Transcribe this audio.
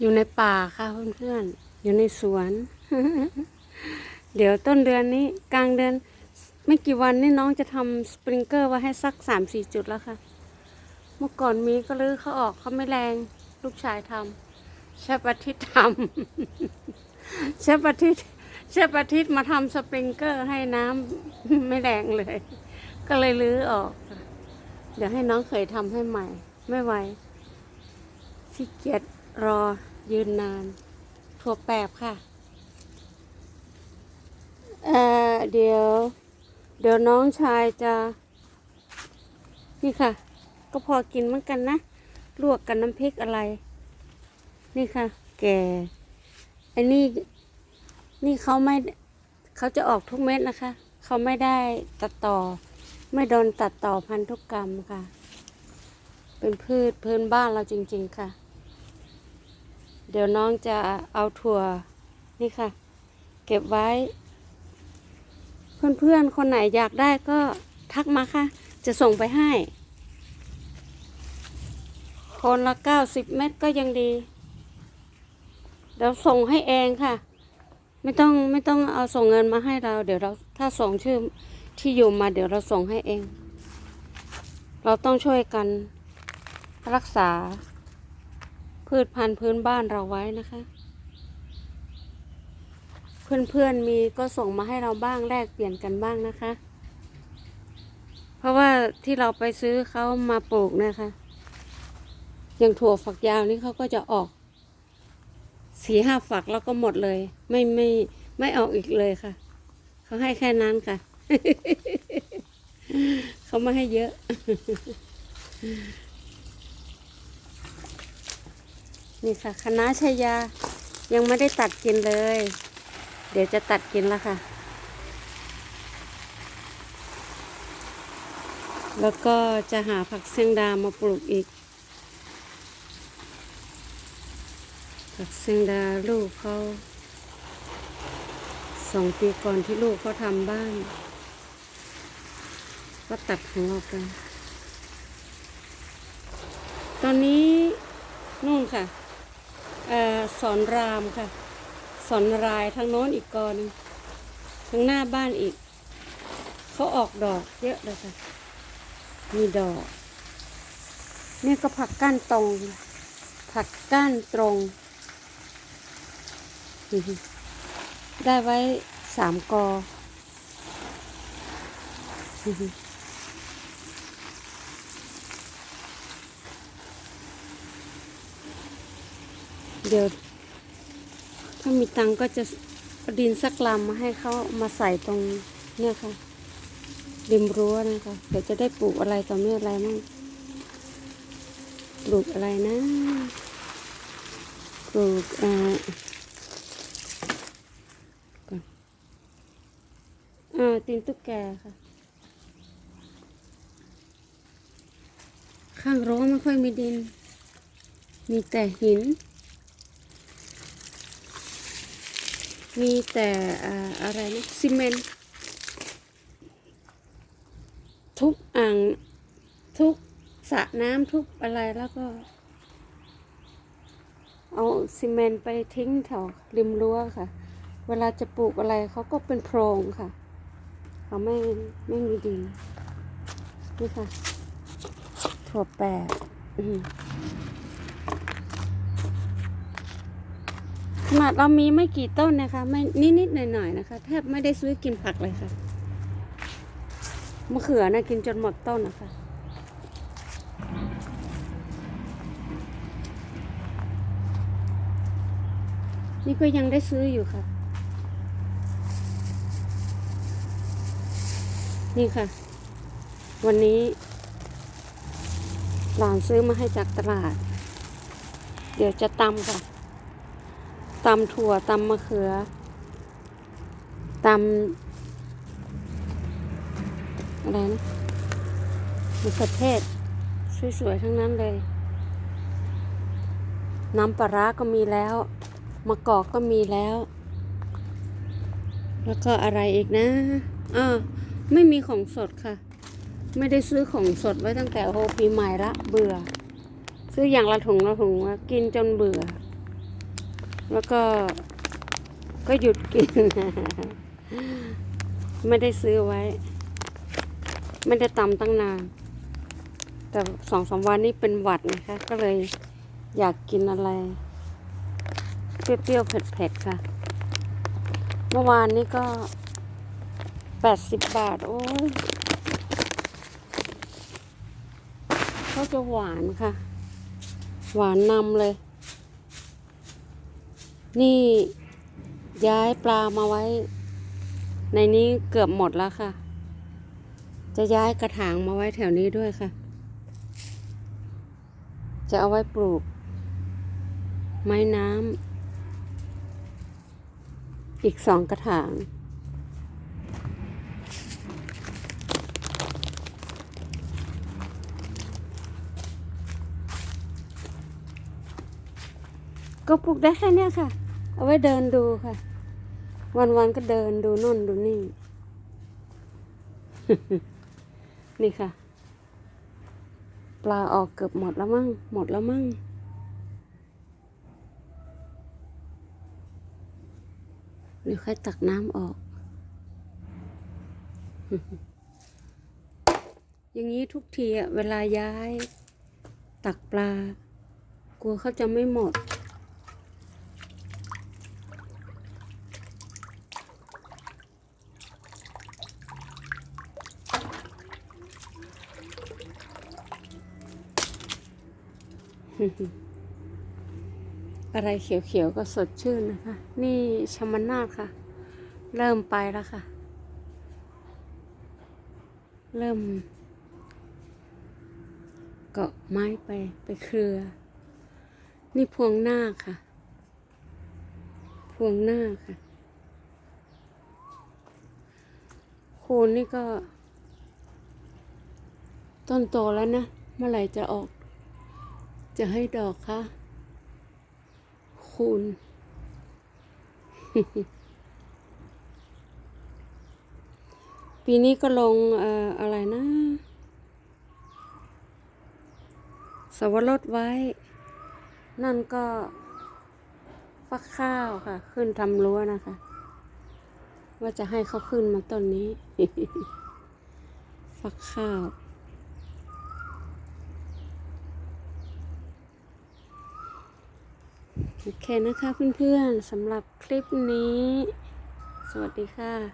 อยู่ในป่าค่ะเพื่อนๆ อยู่ในสวน เดี๋ยวต้นเดือนนี้กลางเดือน ไม่กี่วันนี่น้องจะทำสปริงเกอร์ไว้ให้สักสามสี่จุดแล้วค่ะ เมื่อก่อนมีก็ลื้อเขาออกเขาไม่แรง ลูกชายทำเชฟอาทิตย์ทำเชฟอาทิตย์เชฟอาทิตย์มาทำสปริงเกอร์ให้น้ำไม่แรงเลย ก็เลยลื้อออก เดี๋ยวให้น้องเคยทำให้ใหม่ ไม่ไหวขี้เกียจ รอยืนนาน ถั่วแปบค่ะ เอ่อเดี๋ยว เดี๋ยวน้องชายจะ นี่ค่ะ ก็พอกินเหมือนกันนะ ลวกกับน้ำพริกอะไร นี่ค่ะ แก่ไอ้นี่นี่เขาไม่ เขาจะออกทุกเม็ดนะคะ เขาไม่ได้ตัดต่อ ไม่โดนตัดต่อพันธุกรรมค่ะ เป็นพืชพื้นบ้านเราจริง ๆ ค่ะ เดี๋ยวน้องจะเอาถั่วนี่ค่ะ เก็บไว้ เพื่อนๆ คนไหนอยากได้ก็ทักมาค่ะ จะส่งไปให้ คนละเก้าสิบเม็ดก็ยังดี เดี๋ยวส่งให้เองค่ะ ไม่ต้องไม่ต้องเอาส่งเงินมาให้เรา เดี๋ยวเราถ้าส่งชื่อที่อยู่มาเดี๋ยวเราส่งให้เอง เราต้องช่วยกันรักษา พืชพันธุ์พื้นบ้านเราไว้นะคะ เพื่อนๆมีก็ส่งมาให้เราบ้างแลกเปลี่ยนกันบ้างนะคะ เพราะว่าที่เราไปซื้อเขามาปลูกนะคะ อย่างถั่วฝักยาวนี่เขาก็จะออกสี่ห้าฝักแล้วก็หมดเลย ไม่ไม่ไม่ออกอีกเลยค่ะ เขาให้แค่นั้นค่ะ เขาไม่ให้เยอะ นี่ค่ะคณะชายายังไม่ได้ตัดกินเลย เดี๋ยวจะตัดกินแล้วค่ะ แล้วก็จะหาผักเสียงดามาปลูกอีก ผักเสียงดาลูกเขาสองปีก่อนที่ลูกเขาทำบ้าน ก็ตัดของเราไปตอนนี้นู่นค่ะ สอนรามค่ะ สอนรายทางโน้นอีกกอนึงทางหน้าบ้านอีก เขาออกดอกเยอะเลยค่ะ มีดอก นี่ก็ผักก้านตรง ผักก้านตรง ได้ไว้สามกออื้อหือ เดี๋ยว ถ้ามีตังก็จะเอดินสักลำมาให้เขามาใส่ตรงเนี่ยค่ะริมรั้วนะคะเดี๋ยวจะได้ปลูกอะไรต่อเมื่ออะไรมั่งปลูกอะไรนะ ปลูกเอ่อก่อนอ่าตีนตุ๊กแกค่ะ ข้างรั้วไม่ค่อยมีดิน มีแต่หิน มีแต่อะไรนะซีเมนต์ทุบอ่างทุบสระน้ำทุบอะไรแล้วก็ เอาซีเมนต์ไปทิ้งแถวริมรั้วค่ะ เวลาจะปลูกอะไรเขาก็เป็นโพรงค่ะเขาไม่ไม่มีดินนี่ค่ะถั่วแปด มาดเรามีไม่กี่ต้นนะคะ ไม่นิดๆหน่อยๆนะคะ แทบไม่ได้ซื้อกินผักเลยค่ะมะเขือนะกินจนหมดต้นนะคะนี่ก็ยังได้ซื้ออยู่ค่ะ นี่ค่ะ วันนี้หลานซื้อมาให้จากตลาด เดี๋ยวจะตำค่ะ ตำถั่วตำมะเขือตำอะไรนะมะเขือเทศสวยๆทั้งนั้นเลย น้ำปลาร้าก็มีแล้วมะกอกก็มีแล้ว แล้วก็อะไรอีกนะอ่าไม่มีของสดค่ะ ไม่ได้ซื้อของสดไว้ตั้งแต่โอปีใหม่ละเบื่อ ซื้ออย่างละถุงละถุงกินจนเบื่อ แล้วก็ก็หยุดกิน ไม่ได้ซื้อไว้ ไม่ได้ตำตั้งนาน แต่สองสามวันนี้เป็นหวัดนะคะ ก็เลยอยากกินอะไร เปรี้ยวๆเผ็ดๆค่ะ เมื่อวานนี้ก็แปดสิบบาท โอ้ยเขาจะหวานค่ะ หวานนำเลย นี่ย้ายปลามาไว้ ในนี้เกือบหมดแล้วค่ะ จะย้ายกระถางมาไว้แถวนี้ด้วยค่ะ จะเอาไว้ปลูก ไม้น้ำอีกสองกระถางก็ปลูกได้แค่เนี้ยค่ะ เอาไว้เดินดูค่ะ วันๆก็เดินดูนู่นดูนี่ นี่ค่ะ ปลาออกเกือบหมดแล้วมั้งหมดแล้วมั้งเดี๋ยวค่อยตักน้ำออก อย่างนี้ทุกทีอะเวลาย้าย ตักปลา กลัวเขาจะไม่หมด อะไรเขียวๆก็สดชื่นนะคะ นี่ชมนาค่ะ เริ่มไปแล้วค่ะ เริ่ม เกาะไม้ไปไปเครือ นี่พวงหน้าค่ะ พวงหน้าค่ะโคูณนี่ก็ ต้นโตแล้วนะ เมื่อไหร่จะออก จะให้ดอกคะคูณปีนี้ก็ลงเอ่ออะไรนะ สวรสไว้ นั่นก็ฟักข้าวค่ะ ขึ้นทำรั้วนะคะ ว่าจะให้เขาขึ้นมาต้นนี้ ฟักข้าว โอเคนะคะเพื่อนๆสำหรับคลิปนี้ สวัสดีค่ะ